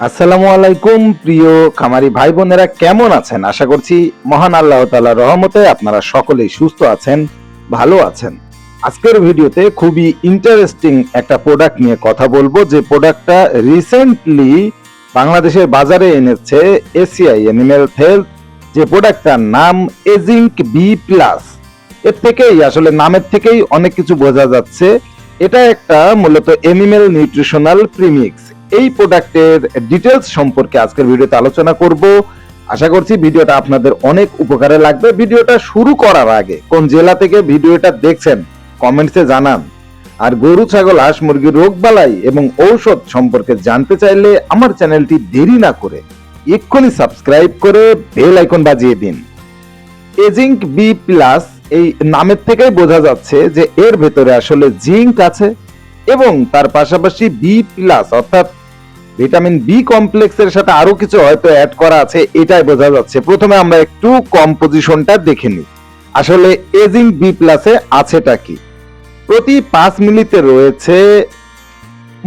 আসসালামু আলাইকুম, প্রিয় খামারি ভাই বোনেরা, কেমন আছেন? আশা করছি মহান আল্লাহ তাআলার রহমতে আপনারা সকলেই সুস্থ আছেন, ভালো আছেন। আজকের ভিডিওতে খুবই ইন্টারেস্টিং একটা প্রোডাক্ট নিয়ে কথা বলব। যে প্রোডাক্টটা রিসেন্টলি বাংলাদেশের বাজারে এনেছে এসিআই অ্যানিমেল হেলথ যে প্রোডাক্টটার নাম এজিঙ্ক বি প্লাস এর থেকেই, আসলে নামের থেকেই অনেক কিছু বোঝা যাচ্ছে। এটা একটা মূলত এনিমেল নিউট্রিশনাল প্রিমিক্স এই প্রোডাক্টের ডিটেলস সম্পর্কে আজকের ভিডিওতে আলোচনা করব। আশা করছি ভিডিওটা আপনাদের অনেক উপকারে লাগবে। ভিডিওটা শুরু করার আগে কোন জেলা থেকে ভিডিওটা দেখছেন কমেন্টসে জানান। আর গরু, ছাগল, হাঁস মুরগির রোগবালাই এবং ঔষধ সম্পর্কে জানতে চাইলে আমার চ্যানেলটি দেরি না করে এক্ষুনি সাবস্ক্রাইব করে বেল আইকন বাজিয়ে দিন। এজিঙ্ক বি প্লাস এই নামের থেকেই বোঝা যাচ্ছে যে এর ভেতরে আসলে জিঙ্ক আছে এবং তার পাশাপাশি বি প্লাস অর্থাৎ ভিটামিন বি কমপ্লেক্সের সাথে আরও কিছু হয়তো অ্যাড করা আছে, এটাই বোঝা যাচ্ছে। প্রথমে আমরা একটু কম্পোজিশনটা দেখে নিই। আসলে এজিঙ্ক বি প্লাসে আছেটা কি? প্রতি পাঁচ মিলিতে রয়েছে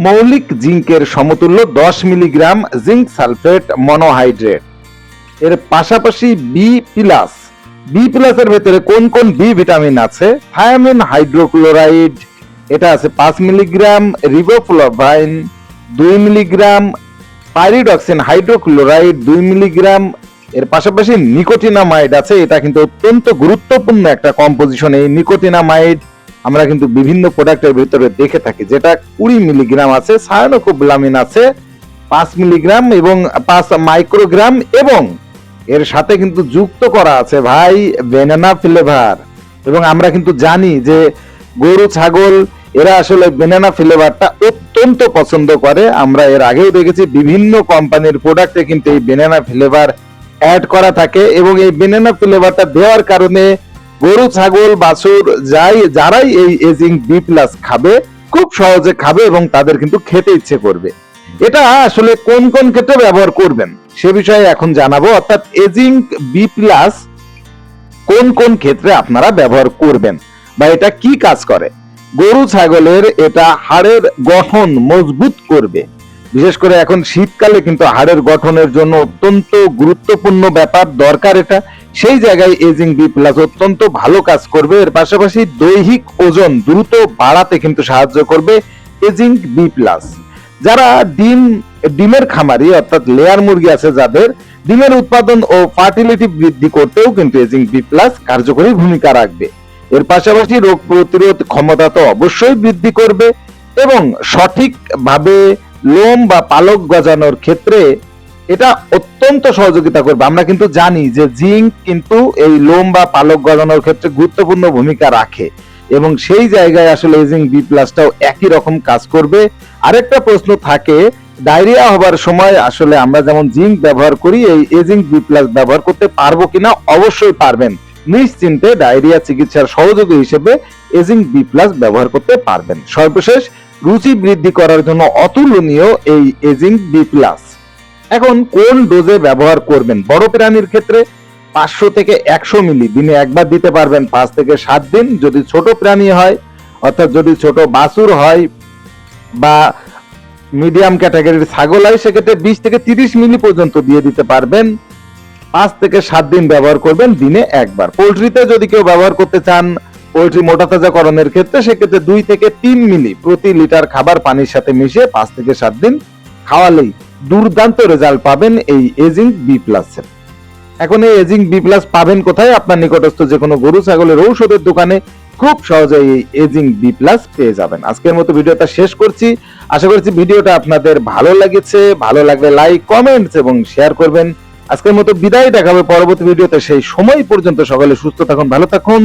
মৌলিক জিঙ্কের সমতুল্য দশ মিলিগ্রাম জিঙ্ক সালফেট মনোহাইড্রেট। এর পাশাপাশি বি প্লাস বি প্লাসের ভেতরে কোন কোন বি ভিটামিন আছে? থায়ামিন হাইড্রোক্লোরাইড এটা আছে পাঁচ মিলিগ্রাম রিবোফ্লোভাইন দুই মিলিগ্রাম পাইরিডক্সিন হাইড্রোক্লোরাইড, দুই মিলিগ্রাম, এর পাশাপাশি নিকোটিনামাইড আছে। এটা কিন্তু অত্যন্ত গুরুত্বপূর্ণ একটা কম্পোজিশন এই নিকোটিনামাইড আমরা কিন্তু বিভিন্ন প্রোডাক্টের ভিতরে দেখে থাকি, যেটা কুড়ি মিলিগ্রাম আছে, সায়ানোকোবলামিন আছে, পাঁচ মিলিগ্রাম এবং পাঁচ মাইক্রোগ্রাম এবং এর সাথে কিন্তু যুক্ত করা আছে ভাই বেনানা ফ্লেভার। এবং আমরা কিন্তু জানি যে গরু, ছাগল, এরা আসলে বেনানা ফ্লেভারটা অত্যন্ত পছন্দ করে। আমরা এর আগেও দেখেছি বিভিন্ন কোম্পানির প্রোডাক্টে কিন্তু এই বেনানা ফ্লেভার অ্যাড করা থাকে এবং এই বেনানা ফ্লেভারটা দেওয়ার কারণে গরু, ছাগল, বাছুর, যাই, যারাই এই এজিং বি প্লাস খাবে, খুব সহজে খাবে এবং তাদের কিন্তু খেতে ইচ্ছে করবে। এটা আসলে কোন কোন ক্ষেত্রে ব্যবহার করবেন সে বিষয়ে এখন জানাব। অর্থাৎ এজিঙ্ক বি প্লাস কোন কোন ক্ষেত্রে আপনারা ব্যবহার করবেন বা এটা কি কাজ করে? গরু ছাগলের এটা হাড়ের গঠন মজবুত করবে। বিশেষ করে এখন শীতকালে কিন্তু হাড়ের গঠনের জন্য অত্যন্ত গুরুত্বপূর্ণ ব্যাপার, দরকার এটা। সেই জায়গায় এজিং বি প্লাস অত্যন্ত ভালো কাজ করবে। এর পাশাপাশি দৈহিক ওজন দ্রুত বাড়াতে কিন্তু সাহায্য করবে এজিং বি প্লাস যারা ডিম, ডিমের খামারি, অর্থাৎ লেয়ার মুরগি আছে যাদের, ডিমের উৎপাদন ও ফার্টিলিটি বৃদ্ধি করতেও কিন্তু এজিং বি প্লাস কার্যকরী ভূমিকা রাখবে। এর পাশাপাশি রোগ প্রতিরোধ ক্ষমতা তো অবশ্যই বৃদ্ধি করবে এবং সঠিকভাবে লোম বা পালক গজানোর ক্ষেত্রে এটা অত্যন্ত সহযোগিতা করবে। আমরা কিন্তু জানি যে জিঙ্ক কিন্তু এই লোম বা পালক গজানোর ক্ষেত্রে গুরুত্বপূর্ণ ভূমিকা রাখে এবং সেই জায়গায় আসলে এজিং বি প্লাসটাও একই রকম কাজ করবে। আরেকটা প্রশ্ন থাকে, ডায়রিয়া হবার সময় আসলে আমরা যেমন জিঙ্ক ব্যবহার করি, এই এজিং বি প্লাস ব্যবহার করতে পারব কিনা? অবশ্যই পারবেন। নিশ্চিন্তে ডায়রিয়া চিকিৎসার সহযোগী হিসেবে এজিং বি প্লাস ব্যবহার করতে পারবেন। সর্বশেষ, রুচি বৃদ্ধি করার জন্য অতুলনীয় এই এজিং বি প্লাস এখন কোন ডোজে ব্যবহার করবেন? বড় প্রাণীর ক্ষেত্রে পাঁচশো থেকে একশো মিলি, দিনে একবার দিতে পারবেন, পাঁচ থেকে সাত দিন। যদি ছোট প্রাণী হয়, অর্থাৎ যদি ছোট বাছুর হয় বা মিডিয়াম ক্যাটাগরির ছাগল হয়, সেক্ষেত্রে বিশ থেকে তিরিশ মিলি পর্যন্ত দিয়ে দিতে পারবেন। পাঁচ থেকে সাত দিন ব্যবহার করবেন, দিনে একবার। পোলট্রিতে যদি কেউ ব্যবহার করতে চান পোলট্রি মোটা তাজাকরণের ক্ষেত্রে, সেক্ষেত্রে দুই থেকে তিন মিলি প্রতি লিটার খাবার পানির সাথে মিশিয়ে পাঁচ থেকে সাত দিন খাওয়ালেই দুর্দান্ত রেজাল্ট পাবেন এই এজিং বি প্লাসের এখন এই এজিং বি প্লাস পাবেন কোথায়? আপনার নিকটস্থ যে কোনো গরু, ছাগলের ঔষধের দোকানে খুব সহজে এই এজিং বি প্লাস পেয়ে যাবেন। আজকের মতো ভিডিওটা শেষ করছি। আশা করছি ভিডিওটা আপনাদের ভালো লেগেছে। ভালো লাগলে লাইক, কমেন্টস এবং শেয়ার করবেন। আজকের মতো বিদায় দেখাবে পরবর্তী ভিডিওতে। সেই সময় পর্যন্ত সকলে সুস্থ থাকুন ভালো থাকুন।